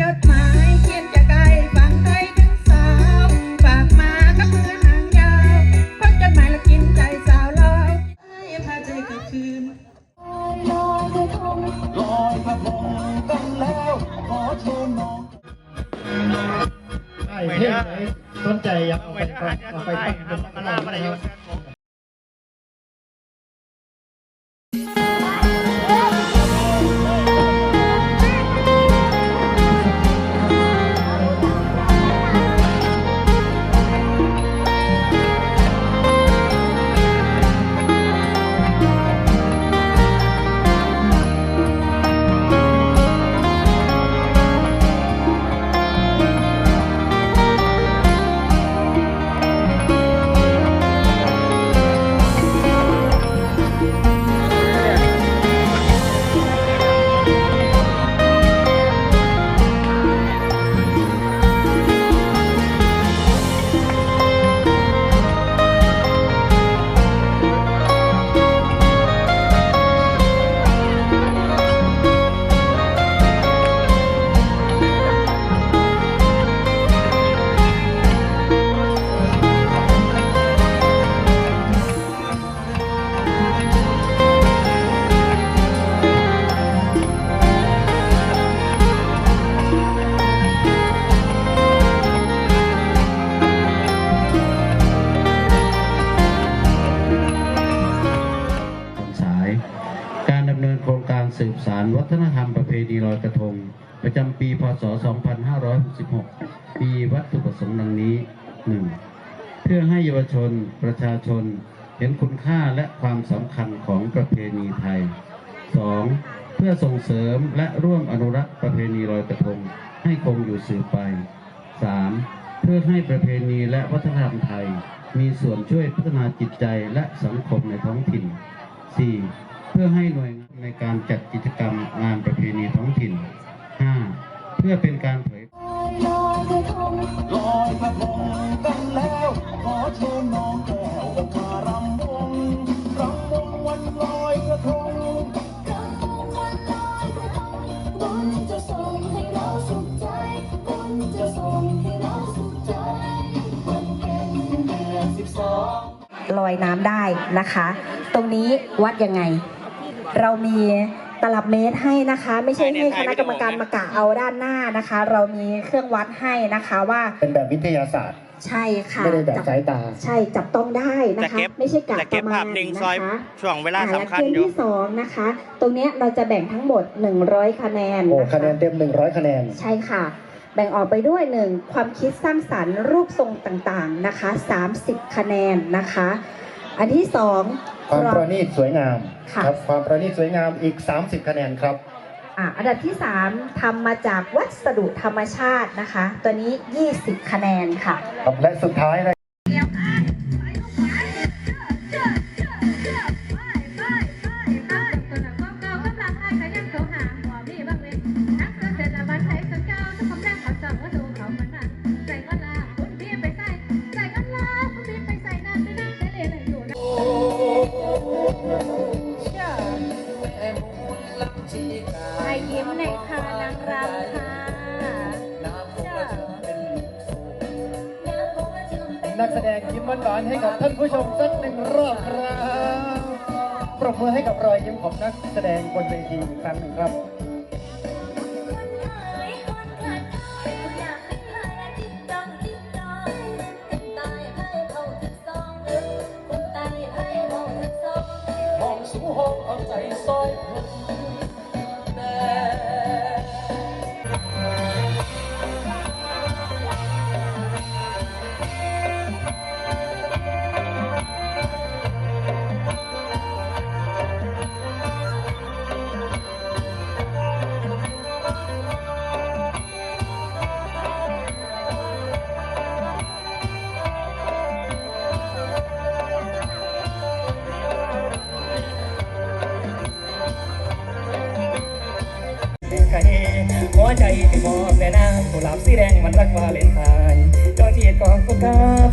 จดหมาย บสารวัฒนธรรมประเพณีลอยกระทง ประจำปีพศ 2566 ปีวัตถุประสงค์ดังนี้ 1. เพื่อให้เยาวชนประชาชนเห็นคุณค่าและความสำคัญของประเพณีไทย 2. เพื่อส่งเสริมและร่วมอนุรักษ์ประเพณีลอยกระทงให้คงอยู่สืบไป 3. เพื่อให้ประเพณีและวัฒนธรรมไทย มีส่วนช่วยพัฒนาจิตใจและสังคมในท้องถิ่น 4. เพื่อให้หน่วยงาน ในการจัดกิจกรรมงานประเพณีท้องถิ่น 5. เพื่อเป็นการเผยลอยกระทงลอยกระทงกันแล้วขอเชิญน้องแก้วมารำวงรำวงวันลอยกระทงรำวงวันลอยกระทงบนจะส่งให้เราสุขใจบุญจะส่งให้เราสุขใจวันเพ็ญเดือนสิบสองลอยน้ำได้นะคะ ตรงนี้วัดยังไง เรามีตลับเมตรให้นะคะ ไม่ใช่ให้คณะกรรมการมากะเอาด้านหน้านะคะ เรามีเครื่องวัดให้นะคะว่าเป็นแบบวิทยาศาสตร์ ใช่ค่ะไม่ได้แบบจัสายตา ใช่จับต้องได้นะจะคะเก็บไม่ใช่กะจะเก็บประมาภาณพนิ่งนะซอยคะช่วงเวลาอ่สำคัญและเกมอยู่ที่สองนะคะ ตรงเนี้ยเราจะแบ่งทั้งหมด 100 คะแนนโอ้นะคะคะแนนเต็ม 100 คะแนน ใช่ค่ะแบ่งออกไปด้วยหนึ่งความคิดสร้างสรรค์รูปทรงต่างๆนะคะ 30 คะแนนนะคะ อันที่สอง ความเราประณีตสวยงามค่ะ ครับ ความประณีตสวยงามอีก 30 คะแนนครับ อะอันดับที่ 3ทำมาจากวัสดุธรรมชาตินะคะ ตัวนี้ 20 คะแนนค่ะ ครับและสุดท้ายนะ สีแดงมันวาเลนไทน์ดวงเทียนของคุณครับ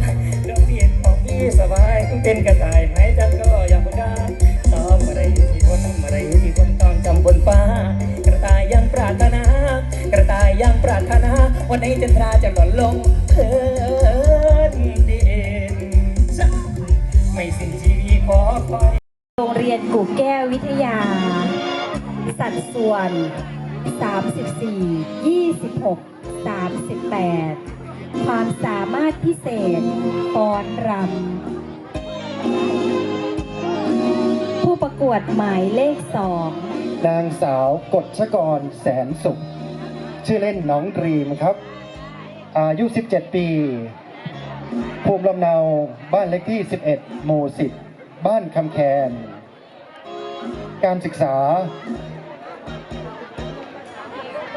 ดวงเทียนของพี่สบายเป็นกระต่ายไหมจันก็อยากบุญดาตอบอะไรที่คนอะไรที่คนต้องจำบนฟ้า กระต่ายยังปรารถนา กระต่ายยังปรารถนา วันไหนจันทราจะหล่นลงเพินดินไม่สิ้นชีวิตขอคอยโรงเรียนกู่แก้ววิทยา สัดส่วน 34 26 38 ความสามารถพิเศษฟ้อนรำผู้ประกวดหมายเลขสองนางสาวกฎชกรแสนสุข ชื่อเล่นน้องดรีมครับ อายุ 17 ปี ภูมิลำเนาบ้านเลขที่ 11 หมู่ 10 บ้านคำแคน การศึกษา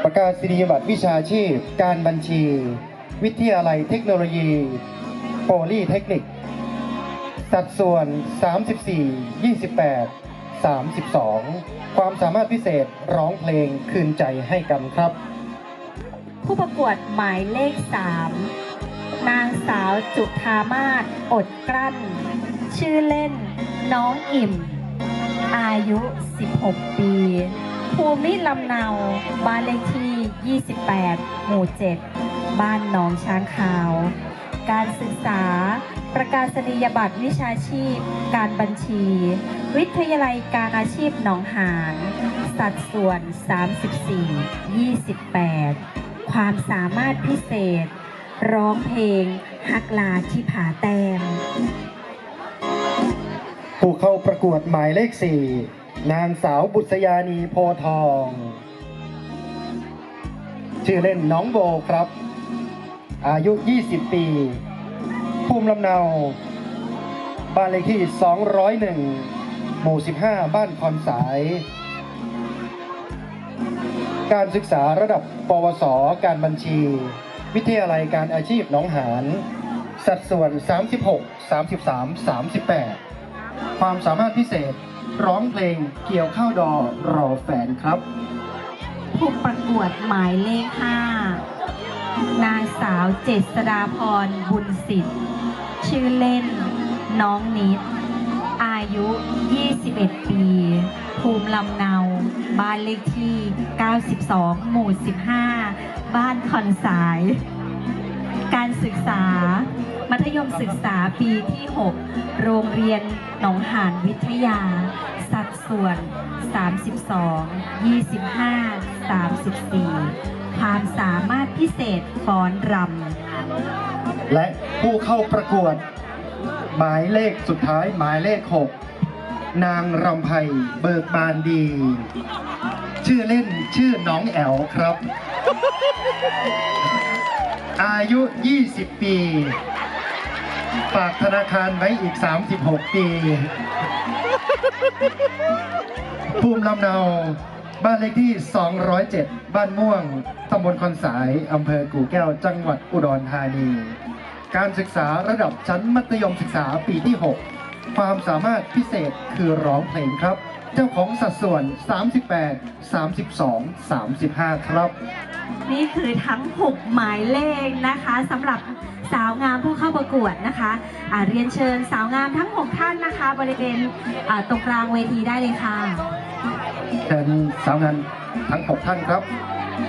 ประกาศนียบัตรวิชาชีพ การบัญชี วิทยาลัยเทคโนโลยีโปลีเทคนิค สัดส่วน 34 28 32 ความสามารถพิเศษร้องเพลงคืนใจให้กันครับ ผู้ประกวดหมายเลขสามนางสาวจุธามาศอดกลั้น ชื่อเล่นน้องอิ่ม อายุ 16 ปี ภูมิลำเนาบ้านเลขที่ 28 หมู่ 7 บ้านหนองช้างขาว การศึกษา ประกาศนียบัตรวิชาชีพ การบัญชี วิทยาลัยการอาชีพหนองหานสัดส่วน 34 28 ความสามารถพิเศษ ร้องเพลง ฮักลาที่ผาแต้มผู้เข้าประกวดหมายเลข 4 นางสาวบุษยานีโพทอง ชื่อเล่นน้องโบครับ อายุ 20 ปี ภูมิลำเนา บ้านเลขที่ 201 หมู่ 15 บ้านคอนสาย การศึกษาระดับปวส การบัญชี วิทยาลัยการอาชีพหนองหานสัดส่วน 36 33 38 ความสามารถพิเศษ ร้องเพลงเกี่ยวข้าวดอรอแฟนครับ ผู้ประกวดหมายเลข5นางสาวเจษดาพรบุญสิทธิ์ ชื่อเล่น น้องนิด อายุ 21 ปี ภูมิลำเนา บ้านเลขที่ 92 หมู่ 15 บ้านคอนสาย การศึกษา มัธยมศึกษาปีที่ 6 โรงเรียนหนองหานวิทยา สัดส่วน 32 25 34 ความสามารถพิเศษฟ้อนรำ และผู้เข้าประกวด หมายเลขสุดท้ายหมายเลข 6 นางรำไพเบิกบานดี ชื่อเล่นชื่อน้องแอลครับ อายุ 20 ปี ฝากธนาคารไว้อีก 36 ปี ภูมิลำเนา บ้านเลขที่ 207 บ้านม่วง ตำบลคอนสาย อำเภอกู่แก้ว จังหวัดอุดรธานี การศึกษาระดับชั้นมัธยมศึกษาปีที่ 6 ความสามารถพิเศษคือร้องเพลงครับ เจ้าของสัดส่วน 38 32 35 ครับ นี่คือทั้ง 6 หมายเลขนะคะสำหรับสาวงามผู้เข้าประกวดนะคะอ่าเรียนเชิญสาวงามทั้ง 6 ท่านนะคะ บริเวณอ่าตรงกลางเวทีได้เลยค่ะเชิญสาวงานทั้ง 6 ท่านครับ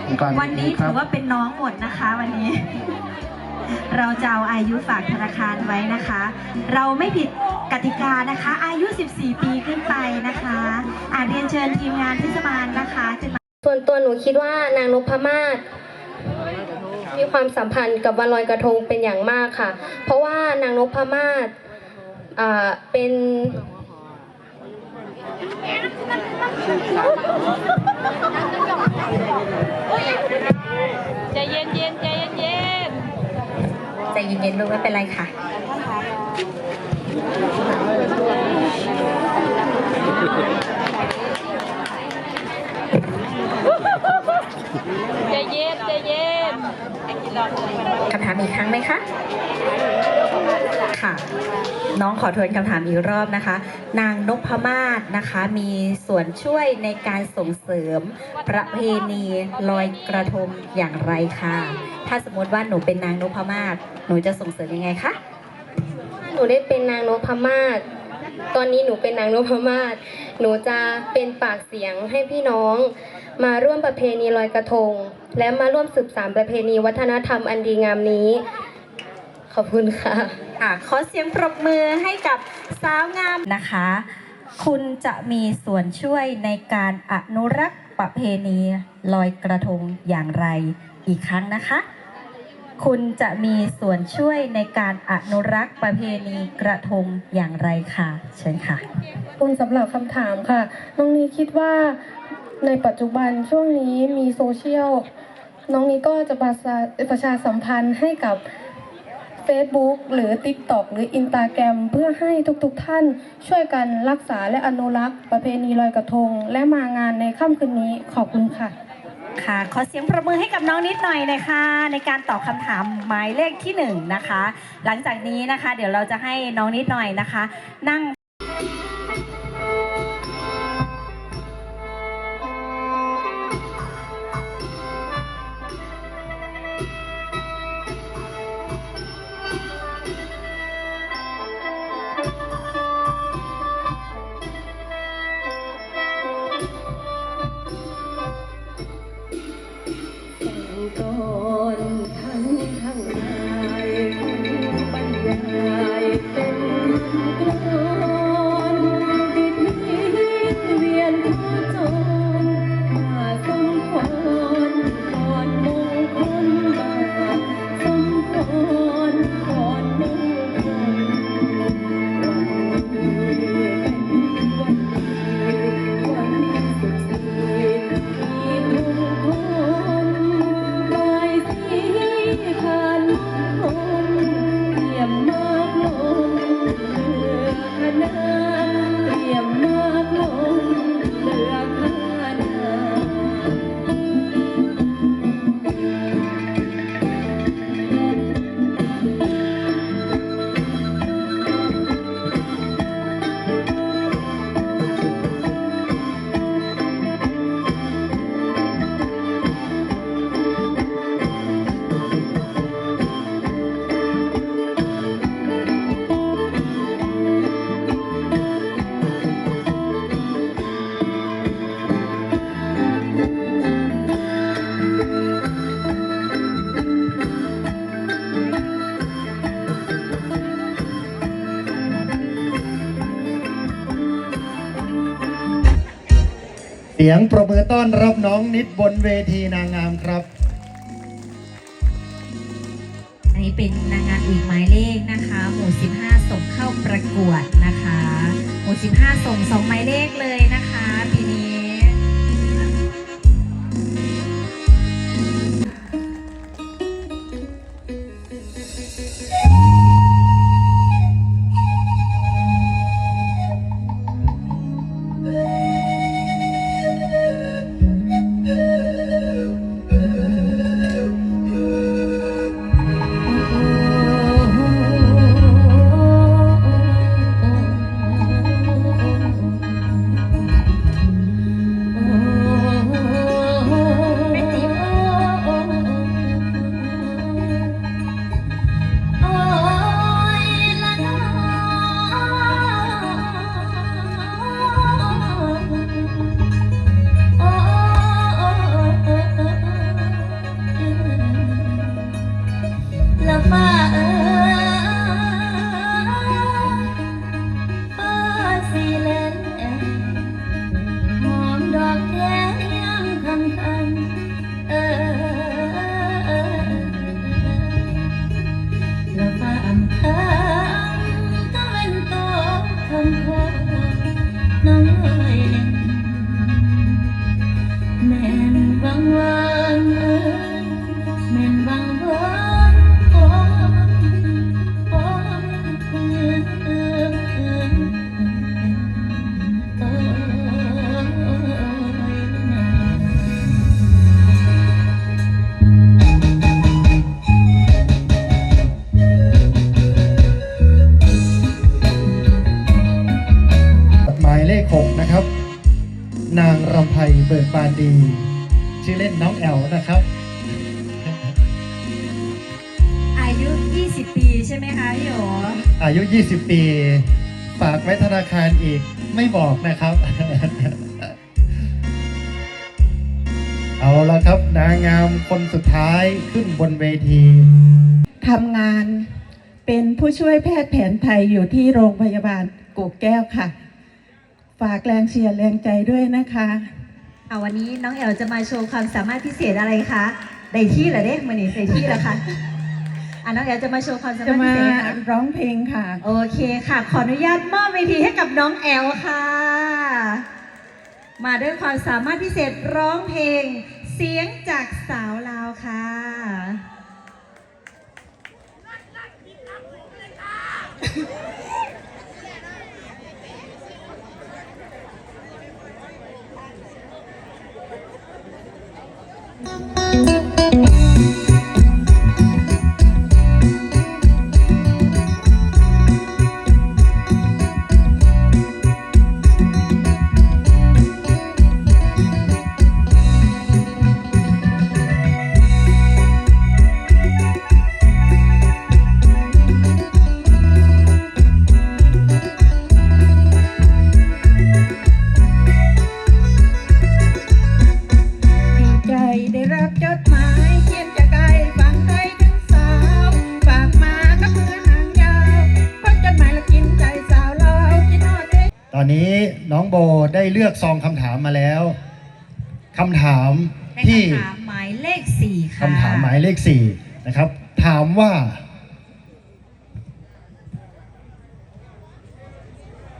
ตรงกลางวันนี้คถืรับอว่าเป็นน้องหมดนะคะวันนี้ เราจะเอาอายุฝากธนาคารไว้นะคะ เราไม่ผิดกติกานะคะ อายุ 14 ปีขึ้นไปนะคะอาเรียนเชิญทีมงานเทศบาลนะคะขึ้นมา ส่วนตัวหนูคิดว่านางนพมาศมีความสัมพันธ์กับวันลอยกระทงเป็นอย่างมากค่ะ เพราะว่านางนพมาศอ่าเป็นใจเย็นๆลูกไม่เป็นไรค่ะ ใจเย็นใจเย็นคำถามอีกครั้งไหมคะ ค่ะ น้องขอทวนคำถามอีกรอบนะคะ นางนพมาศนะคะ มีส่วนช่วยในการส่งเสริมประเพณีลอยกระทงอย่างไรคะถ้าสมมติว่าหนูเป็นนางนพมาศหนูจะส่งเสริมยังไงคะหนูได้เป็นนางนพมาศตอนนี้หนูเป็นนางนพมาศหนูจะเป็นปากเสียงให้พี่น้อง มาร่วมประเพณีลอยกระทง และมาร่วมสืบสานประเพณีวัฒนธรรมอันดีงามนี้ ขอบคุณค่ะค่ะขอเสียงปรบมือให้กับสาวงามนะคะ คุณจะมีส่วนช่วยในการอนุรักษ์ประเพณีลอยกระทงอย่างไรอีกครั้งนะคะ คุณจะมีส่วนช่วยในการอนุรักษ์ประเพณีกระทงอย่างไรค่ะเชิญค่ะขอบคุณสำหรับคำถามค่ะ น้องนี้คิดว่า ในปัจจุบันช่วงนี้มีโซเชียล น้องนี้ก็จะประชาประชาสัมพันธ์ให้กับ Facebook หรือ TikTok หรือ Instagram เพื่อให้ทุกๆท่านช่วยกันรักษาและอนุรักษ์ ประเพณีลอยกระทง และมางานในค่ำคืนนี้ขอบคุณค่ะ ค่ะ ขอเสียงประมือให้กับน้องนิดหน่อยนะคะ ในการตอบคำถามหมายเลขที่หนึ่งนะคะ หลังจากนี้นะคะ เดี๋ยวเราจะให้น้องนิดหน่อยนะคะ นั่ง สียงประมือต้อนรับน้องนิดบนเวทีนางงามครับ อันนี้เป็นนางงามอีกหมายเลขนะคะ หมู่ 15 ส่งเข้าประกวดนะคะ หมู่ 15 ส่งสองหมายเลขเลยนะคะปีนี้ ดี ชื่อเล่นน้องแอลนะครับ อายุ 20 ปีใช่ไหมคะพี่โออายุ 20 ปี ฝากไว้ธนาคารอีกไม่บอกนะครับ เอาละครับนางงามคนสุดท้ายขึ้นบนเวที ทำงานเป็นผู้ช่วยแพทย์แผนไทยอยู่ที่โรงพยาบาลกูกแก้วค่ะ ฝากแรงเชียร์แรงใจด้วยนะคะ อ่าวันนี้น้องแอลจะมาโชว์ความสามารถพิเศษอะไรคะได้ที่เหรอเด็กมันนี่ได้ที่แล้วค่ะอ่าน้องแอลจะมาโชว์ความสาจะมารถพิมาเศษนะคะร้องเพลงค่ะ โอเคค่ะ ขออนุญาตมอบเวทีให้กับน้องแอลค่ะ มาด้วยความสามารถพิเศษร้องเพลง เสียงจากสาวลาวค่ะ เลือกซองคำถามมาแล้วคำถามในที่คำถามหมายเลขสี่ค่ะคำถามหมายเลขสี่นะครับ ถามว่า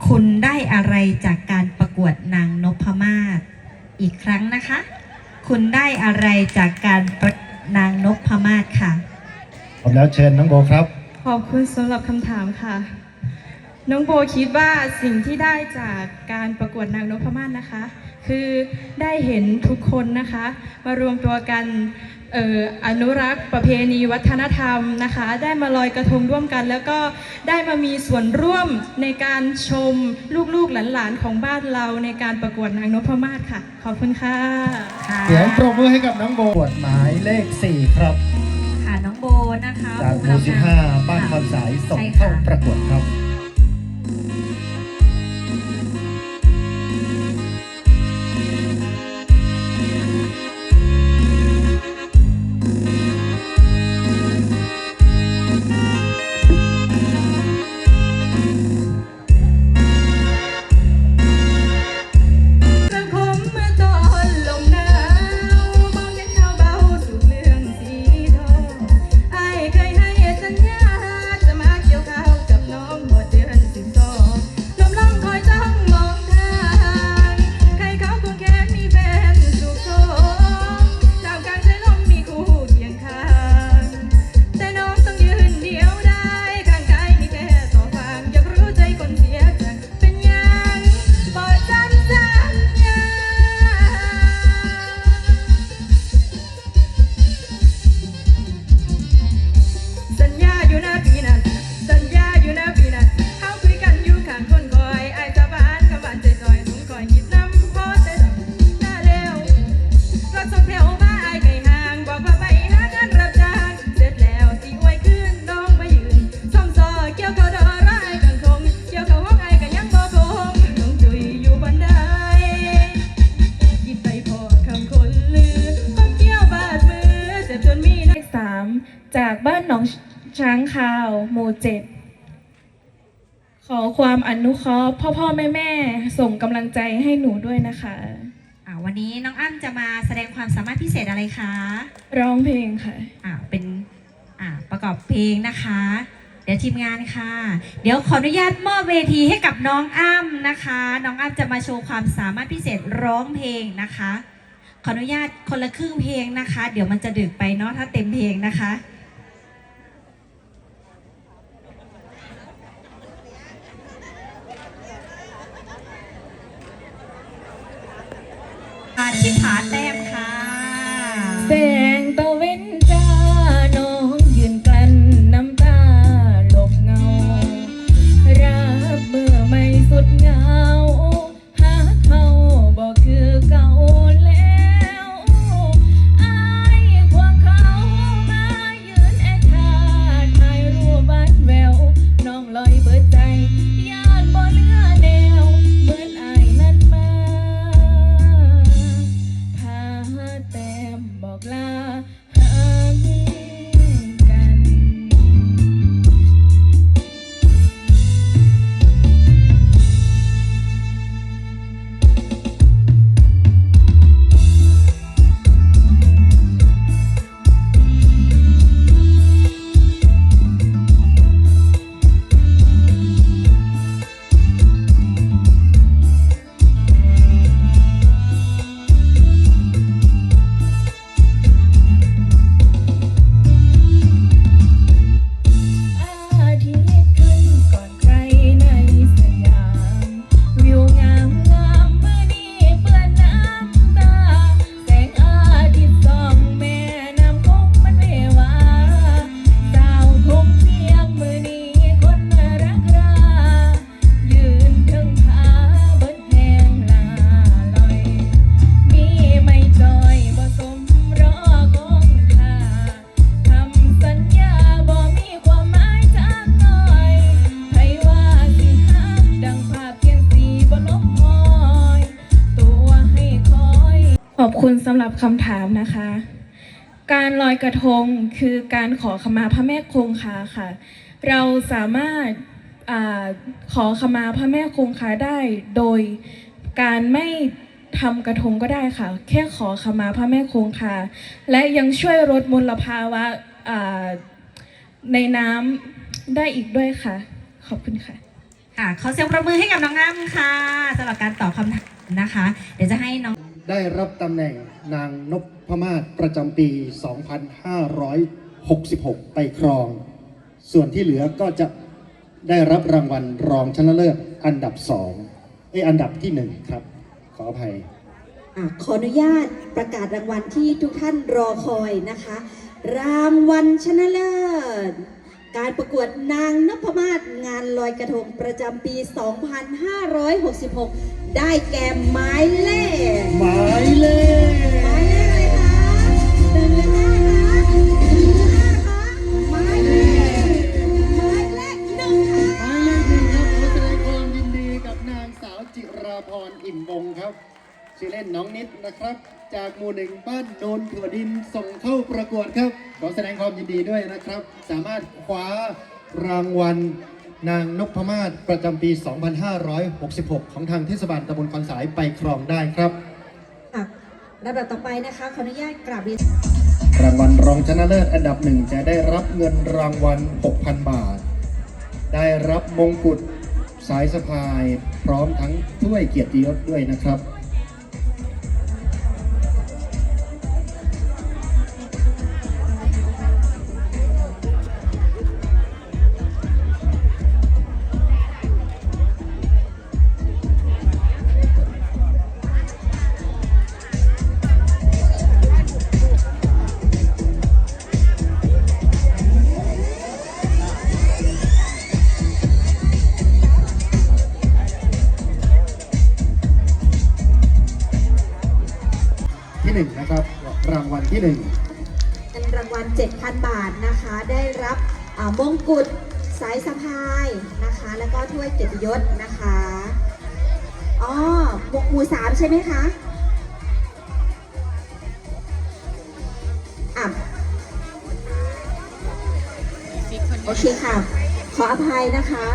คุณได้อะไรจากการประกวดนางนพมาศอีกครั้งนะคะ คุณได้อะไรจากการประนางนพมาศค่ะผมแล้วเชิญน้องโบครับ ขอบคุณสำหรับคำถามค่ะ น้องโบคิดว่าสิ่งที่ได้จากการประกวดนางนพมาศนะคะ คือได้เห็นทุกคนนะคะ มารวมตัวกันเอ่ออนุรักษ์ประเพณีวัฒนธรรมนะคะ ได้มาลอยกระทงร่วมกัน แล้วก็ได้มามีส่วนร่วมในการชมลูกๆหลานๆของบ้านเราในการประกวดนางนพมาศค่ะ ขอบคุณค่ะค่ะเสียงปรบมือให้กับน้องโบกดหมายเลขสี่ครับค่ะน้องโบนะคะจากหภูมู่มิสิบลำห้าเนาบ้านค่ะคำสายส่งใช่เข้าค่ะประกวดครับ ขอความอนุเคราะห์พ่อพ่อแม่แม่ส่งกำลังใจให้หนูด้วยนะคะอ่าวันนี้น้องอ้ำจะมาแสดงความสามารถพิเศษอะไรคะร้องเพลงค่ะอ่าเป็นอ่าประกอบเพลงนะคะ เดี๋ยวทีมงานค่ะ เดี๋ยวขออนุญาตมอบเวทีให้กับน้องอ้ำนะคะ น้องอ้ำจะมาโชว์ความสามารถพิเศษร้องเพลงนะคะ ขออนุญาตคนละครึ่งเพลงนะคะ เดี๋ยวมันจะดึกไปเนาะถ้าเต็มเพลงนะคะ อ่าที่ผาแต้มค่ะ แสงตะเวน รับคำถามนะคะ การลอยกระทงคือการขอขมาพระแม่คงคาค่ะ เราสามารถอขอขมาพระแม่คงคาได้โดยการไม่ทำกระทงก็ได้ค่ะ แค่ขอขมาพระแม่คงคาและยังช่วยลดมลภาวะในน้ำได้อีกด้วยค่ะ ขอบคุณค่ะค่ะขอเสียงประมือให้กับน้องอ้ำค่ะสำหรับการตอบคำถามนะคะ เดี๋ยวจะให้น้อง ได้รับตำแหน่งนางนพมาศประจำปี 2566 ไปครอง ส่วนที่เหลือก็จะได้รับรางวัลรองชนะเลิศอันดับสองเอยอันดับที่หนึ่งครับ ขออภัย อะขออนุญาตประกาศรางวัลที่ทุกท่านรอคอยนะคะ รางวัลชนะเลิศ การประกวดนางนพมาศงานลอยกระทงประจำปี 2566 ได้แก่หมายเลขหมายเลขหมายเลขอะไรคะหนึ่งหรือห้าคะหนึ่งหรือห้าคะหมายเลขหมายเลขหนึ่งค่ะ หมายเลขหนึ่งครับขอแสดงความยินดีกับนางสาวจิราพรอิ่มวงครับ ชื่อเล่นน้องนิดนะครับ จากหมู่หนึ่งบ้านโนนถั่วดินส่งเข้าประกวดครับ ขอแสดงความยินดีด้วยนะครับ สามารถคว้ารางวัล นางนพมาศประจำปี 2566 ของทางเทศบาลตำบลคอนสายไปครองได้ครับค่ะลำดับต่อไปนะคะ ขออนุญาตกราบเรียนรางวัลรองชนะเลิศอันดับหนึ่งจะได้รับเงินรางวัล 6,000 บาท ได้รับมงกุฎสายสะพาย พร้อมทั้งถ้วยเกียรติยศด้วยนะครับ ที่หนึ่งเป็นรางวัล 7,000 บาทนะคะ ได้รับมงกุฎสายสะพายนะคะ แล้วก็ถ้วยเกียรติยศนะคะอ๋อหมู่สามใช่ไหมคะอะโอเคค่ะ ขออภัยนะคะ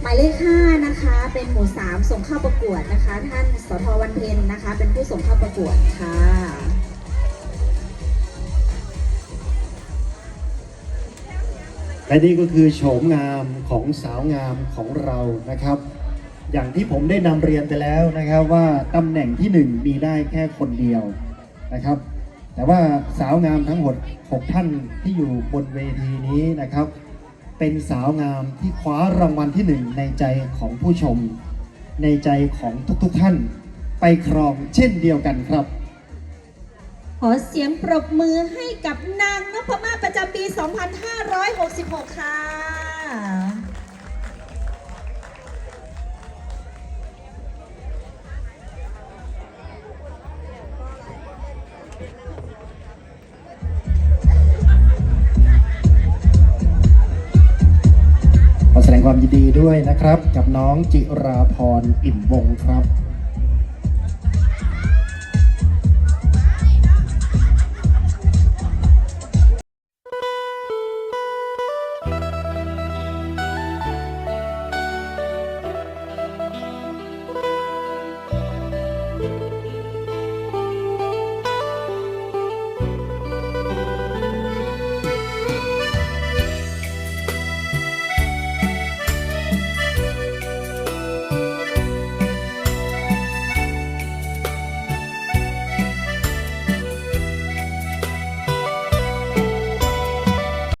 หมายเลข5นะคะ เป็นหมู่3ส่งเข้าประกวดนะคะ ท่านสทวันเพ็ญนะคะ เป็นผู้ส่งเข้าประกวดค่ะ และนี่ก็คือโฉมงามของสาวงามของเรานะครับ อย่างที่ผมได้นำเรียนไปแล้วนะครับว่าตำแหน่งที่หนึ่งมีได้แค่คนเดียวนะครับ แต่ว่าสาวงามทั้งหมด6ท่านที่อยู่บนเวทีนี้นะครับ เป็นสาวงามที่คว้ารางวัลที่หนึ่งในใจของผู้ชม ในใจของทุกๆท่าน ไปครองเช่นเดียวกันครับ อเสียงปรบมือให้กับนางนพมาศประจำปี 2566 ค่ะ ขอแสดงความยินดีด้วยนะครับ กับน้องจิราพรอิ่มวงครับ